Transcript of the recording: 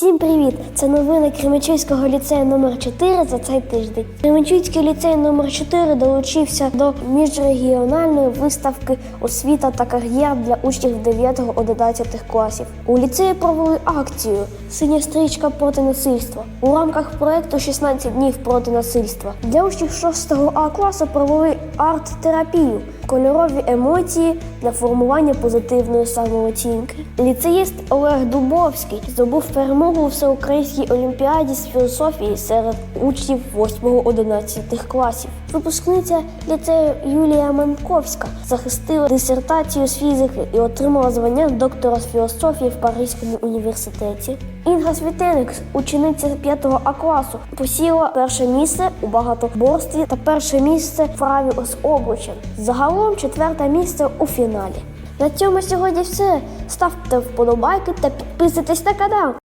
Всім привіт! Це новини Кременчуцького ліцею номер 4 за цей тиждень. Кременчуцький ліцей номер 4 долучився до міжрегіональної виставки освіта та кар'єр для учнів 9-11 класів. У ліцеї провели акцію Синя стрічка проти насильства у рамках проекту «16 днів проти насильства. Для учнів 6 А класу провели арт-терапію, кольорові емоції для формування позитивної самооцінки. Ліцеїст Олег Дубовський здобув перемогу у всеукраїнській олімпіаді з філософії серед учнів 8-11 класів. Випускниця ліцею Юлія Манковська захистила дисертацію з фізики і отримала звання доктора з філософії в Паризькому університеті. Інга Світеник, учениця 5 А класу, посіла перше місце у багатоборстві та перше місце в праві з обручем. Загалом четверте місце у фіналі. На цьому сьогодні все. Ставте вподобайки та підписуйтесь на канал.